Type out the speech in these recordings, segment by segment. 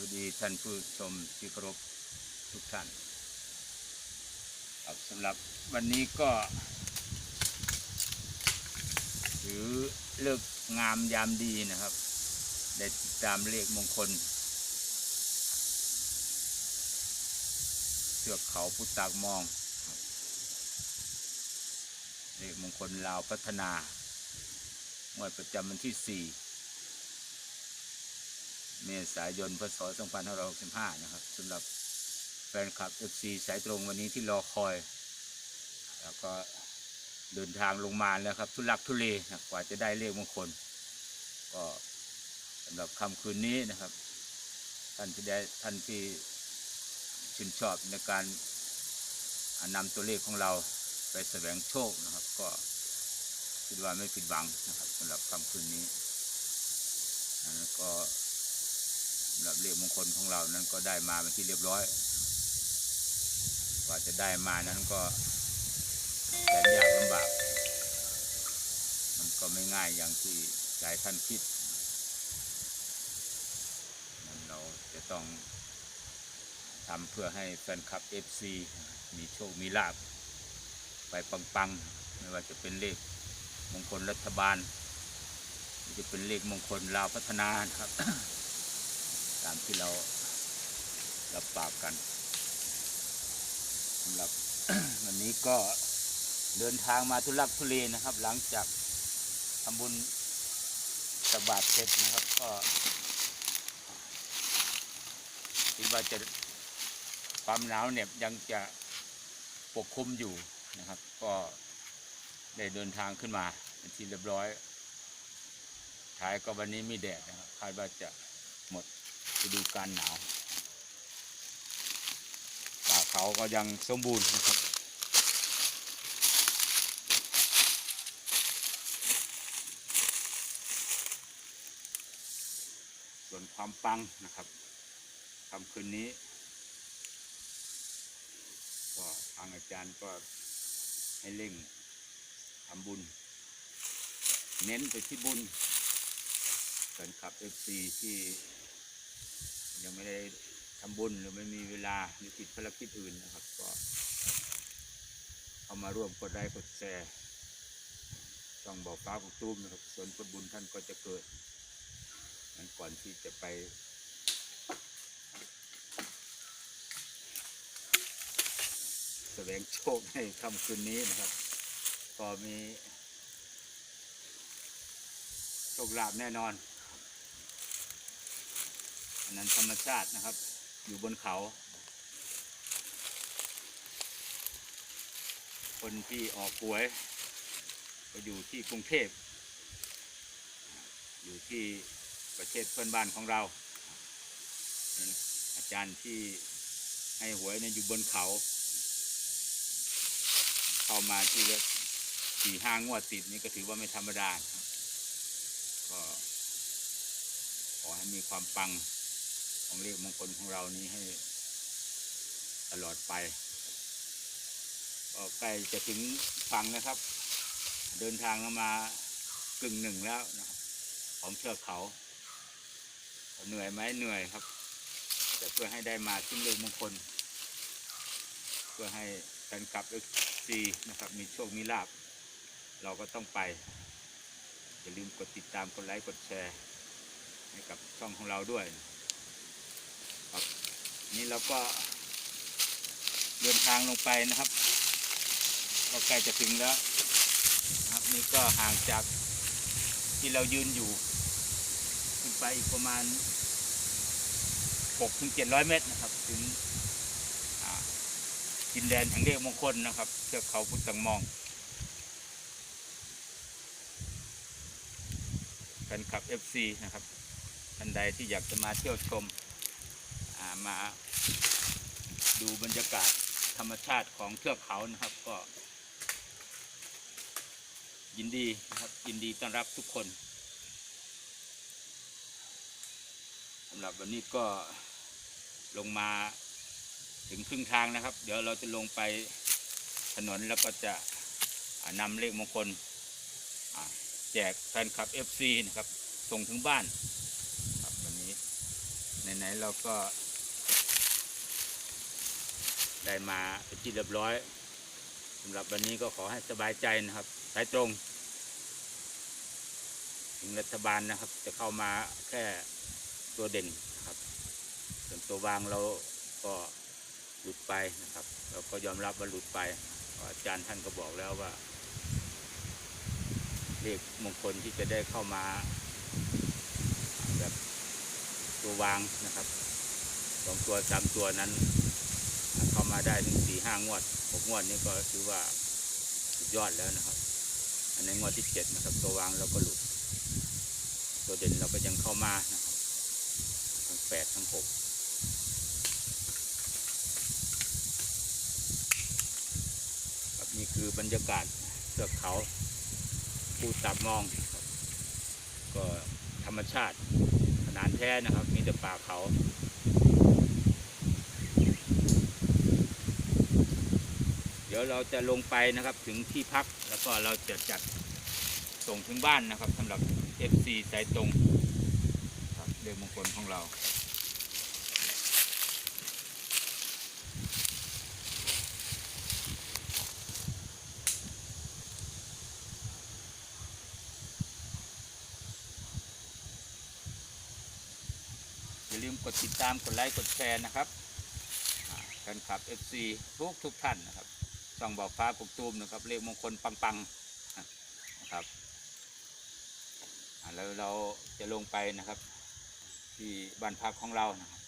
วัสดีท่านผู้ชมที่เคารพทุกท่านครับสำหรับวันนี้ก็ ถือเลิกงามยามดีนะครับ ได้ติดตามเลขมงคลเสือกเขาพุตากมอง เลขมงคลลาวพัฒนางวดประจำวันที่4 เมษายนพศ2565 นะครับสำหรับแฟนคลับ FC สายตรงวันนี้ที่รอคอย แล้วก็เดินทางลงมาแล้วครับ ทุลักทุเลนะกว่าจะได้เลขมงคล ก็สำหรับค่ำคืนนี้นะครับ ท่านที่ได้ท่านที่ชื่นชอบในการนำตัวเลขของเราไปแสวงโชคนะครับ ก็คิดว่าไม่ผิดหวังนะครับสำหรับค่ำคืนนี้แล้วก็ สำหรับเลขมงคลของเรานั้นก็ได้มาเป็นที่เรียบร้อย กว่าจะได้มานั้นก็แสนยากลำบาก มันก็ไม่ง่ายอย่างที่หลายท่านคิดนั้นเราจะต้องทำเพื่อให้แฟนคลับ FC มีโชค มีลาบ ไปปังๆ ไม่ว่าจะเป็นเลขมงคลรัฐบาลจะเป็นเลขมงคลลาวพัฒนานครับ ตามที่เรารับปากกันสำหรับวันนี้ก็เดินทางมาทุลักทุเลนะครับ หลังจากทำบุญตบาตเสร็จนะครับ ก็คิดว่าจะความหนาวเน็บยังจะปกคลุมอยู่นะครับ ก็ได้เดินทางขึ้นมาเป็นที่เรียบร้อยท้ายก็วันนี้มีแดดนะครับคาดว่าจะหมด ฤดูการหนาวป่าเขาก็ยังสมบูรณ์นะครับส่วนความปังนะครับคำคืนนี้ ก็ทางอาจารย์ก็ให้เร่งทำบุญ เน้นไปที่บุญแฟนคลับเอฟซีที่ ยังไม่ได้ทำบุญหรือไม่มีเวลาหรือติดภารกิจอื่นนะครับ ก็เข้ามาร่วมกดไลค์กดแชร์ช่องบอกฟ้าของตูมนะครับส่วนผลบุญท่านก็จะเกิดนั้นก่อนที่จะไปแสวงโชคในค่ำคืนนี้นะครับ ก็มีโชคลาภแน่นอน อันนั้นธรรมชาตินะครับ อยู่บนเขา คนที่ออกป่วย ก็อยู่ที่กรุงเทพ อยู่ที่ประเทศเพื่อนบ้านของเรา อาจารย์ที่ให้หวยเนี่ยอยู่บนเขา เข้ามาที่ละสี่ห้างวดติดนี่ก็ถือว่าไม่ธรรมดาก็ขอให้มีความปัง ของเลขมงคลของเรานี้ให้ ตลอดไปก็ใกล้จะถึงฝั่งนะครับ เดินทางมากึ่งหนึ่งแล้วนะครับของเชือกเขาเหนื่อยไหมเหนื่อยครับแต่เพื่อให้ได้มาซึ่งเลขมงคล เพื่อให้แฟนคลับเอซีนะครับ มีโชคมีลาบ เราก็ต้องไปอย่าลืมกดติดตามกดไลค์กดแชร์ให้กับช่องของเราด้วย ครับ นี่เราก็เดินทางลงไปนะครับก็ใกล้จะถึงแล้วนะครับนี่ก็ห่างจากที่เรายืนอยู่ ขึ้นไปอีกประมาณ6ถึง700 เมตรนะครับ ถึงดินแดนแห่งเลขมงคลนะครับเทือกเขาพุทธังมองแฟนคลับ FC นะครับท่านใดที่อยากจะมาเที่ยวชม มาดูบรรยากาศธรรมชาติของเทือกเขานะครับก็ ยินดีนะครับยินดีต้อนรับทุกคนสำหรับวันนี้ก็ลงมาถึงครึ่งทางนะครับ เดี๋ยวเราจะลงไปถนนแล้วก็จะนำเลขมงคลแจกแฟนคลับ FC นะครับส่งถึงบ้านครับวันนี้ไหนๆเราก็ ได้มาเป็นที่เรียบร้อยสำหรับวันนี้ก็ขอให้สบายใจนะครับสายตรง ถึงรัฐบาลนะครับ จะเข้ามาแค่ตัวเด่นนะครับส่วนตัววางเราก็หลุดไปนะครับ เราก็ยอมรับว่าหลุดไป อาจารย์ท่านก็บอกแล้วว่าเลขมงคลที่จะได้เข้ามาแบบตัววางนะครับสองตัวสามตัวนั้น มาได้ถึงสี่ห้างวดหกงวดนี้ก็ถือว่าสุดยอดแล้วนะครับ อันในงวดที่เจ็ดนะครับ ตัววางเราก็หลุด ตัวเด่นเราก็ยังเข้ามานะครับทั้งแปดทั้งหกครับนี่คือบรรยากาศเทือกเขาภูตับมอง ก็ธรรมชาติขนาดแท้นะครับ มีแต่ป่าเขา ดี๋ยวเราจะลงไปนะครับถึงที่พักแล้วก็เราจะจัดส่งถึงบ้านนะครับสำหรับ FC สายตรงครับเรื่องมงคลของเราอย่าลืมกดติดตามกดไลค์กดแชร์นะครับอ่าแฟนคลับ FC ทุกทุกท่านนะครับ ช่องบอกฟ้ากกตูมนะครับเลขมงคลปังๆนะครับแล้วเราจะลงไปนะครับ ที่บ้านพักของเรานะครับ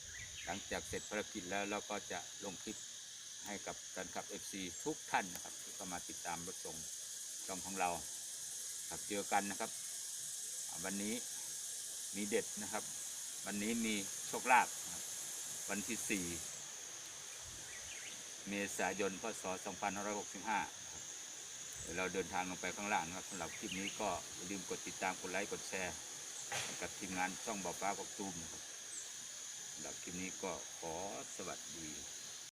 หลังจากเสร็จภารกิจแล้วเราก็จะลงคลิปให้กับแฟนคลับ FC ทุกท่านนะครับที่เข้ามาติดตามรับชมช่องของเราครับเจอกันนะครับ วันนี้มีเด็ดนะครับ วันนี้มีโชคลาภวันที่4 เมษายนพศ2565 เราเดินทางลงไปข้างล่างนะครับสำหรับคลิปนี้ก็ลืมกดติดตามกดไลค์กดแชร์ กับทีมงานช่องบ่อฟ้าบอกตูมนะครับสำหรับคลิปนี้ก็ขอสวัสดี